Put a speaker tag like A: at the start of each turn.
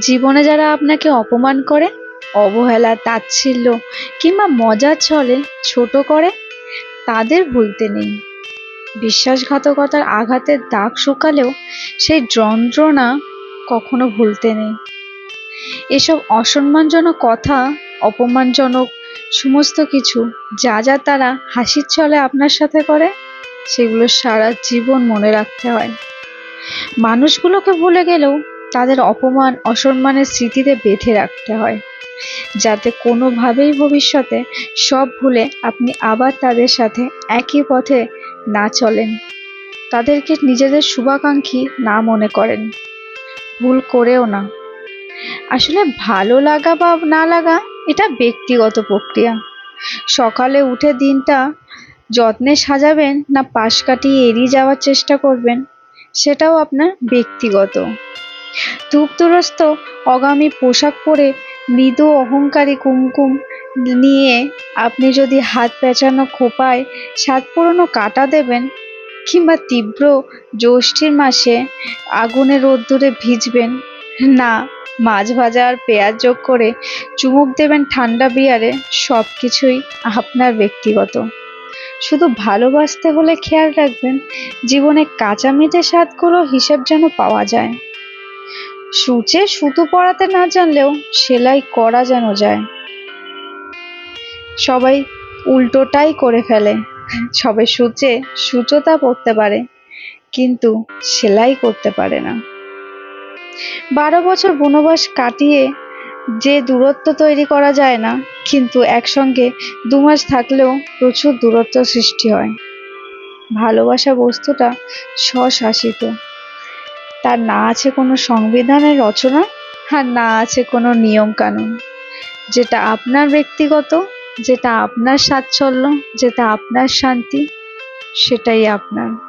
A: জীবনে যারা আপনাকে অপমান করে, অবহেলা, তাচ্ছিল্য কিংবা মজার ছলে ছোট করে, তাদের ভুলতে নেই। বিশ্বাসঘাতকতার আঘাতের দাগ শুকালেও সেই যন্ত্রণা কখনো ভুলতে নেই। এসব অসম্মানজনক কথা, অপমানজনক সমস্ত কিছু যা যা তারা হাসির ছলে আপনার সাথে করে, সেগুলো সারা জীবন মনে রাখতে হয়। মানুষগুলোকে ভুলে গেলেও তাদের অপমান, অসম্মানের স্মৃতিতে বেঁধে রাখতে হয়। যাতে কোনোভাবেই ভবিষ্যতে সব ভুলে আপনি আবার তাদের সাথে একই পথে না চলেন। তাদেরকে নিজেদের শুভাকাঙ্ক্ষী না মনে করেন। ভুল করেও না। আসলে ভালো লাগা বা না লাগা, এটা ব্যক্তিগত প্রক্রিয়া। সকালে উঠে দিনটা যত্নে সাজাবেন না পাশ কাটিয়ে এড়িয়ে যাওয়ার চেষ্টা করবেন, সেটাও আপনার ব্যক্তিগত। ধূপতুরস্ত অগামী পোশাক পরে মৃদু অহংকারী কুমকুম নিয়ে আপনি যদি হাত পেঁচানো খোপায় সাত পুরনো কাটা দেবেন কিংবা তীব্র জ্যৈষ্ঠীর মাসে আগুনে রোদ্দুরে ভিজবেন, না, মাছ ভাজা আর পেঁয়াজ যোগ করে চুমুক দেবেন ঠান্ডা বিয়ারে সব কিছুই আপনার ব্যক্তিগত। শুধু ভালোবাসতে হলে খেয়াল রাখবেন, জীবনে কাঁচা মেটে স্বাদগুলো হিসেব যেন পাওয়া যায়। সূচে সুতো পরাতে না জানলেও সেলাই করা যেন যায়। সবাই উল্টোটাই করে ফেলে। সবে সূচে সুচতা পড়তে পারে, কিন্তু সেলাই করতে পারে না। বারো বছর বনবাস কাটিয়ে যে দূরত্ব তৈরি করা যায় না, কিন্তু একসঙ্গে দু মাস থাকলেও প্রচুর দূরত্ব সৃষ্টি হয়। ভালোবাসা বস্তুটা স্বশাসিত। তার না আছে কোনো সংবিধানের রচনা? আর না আছে কোনো নিয়ম কানুন যেটা আপনার ব্যক্তিগত, যেটা আপনার সাচ্ছল্য, যেটা আপনার শান্তি, সেটাই আপনার।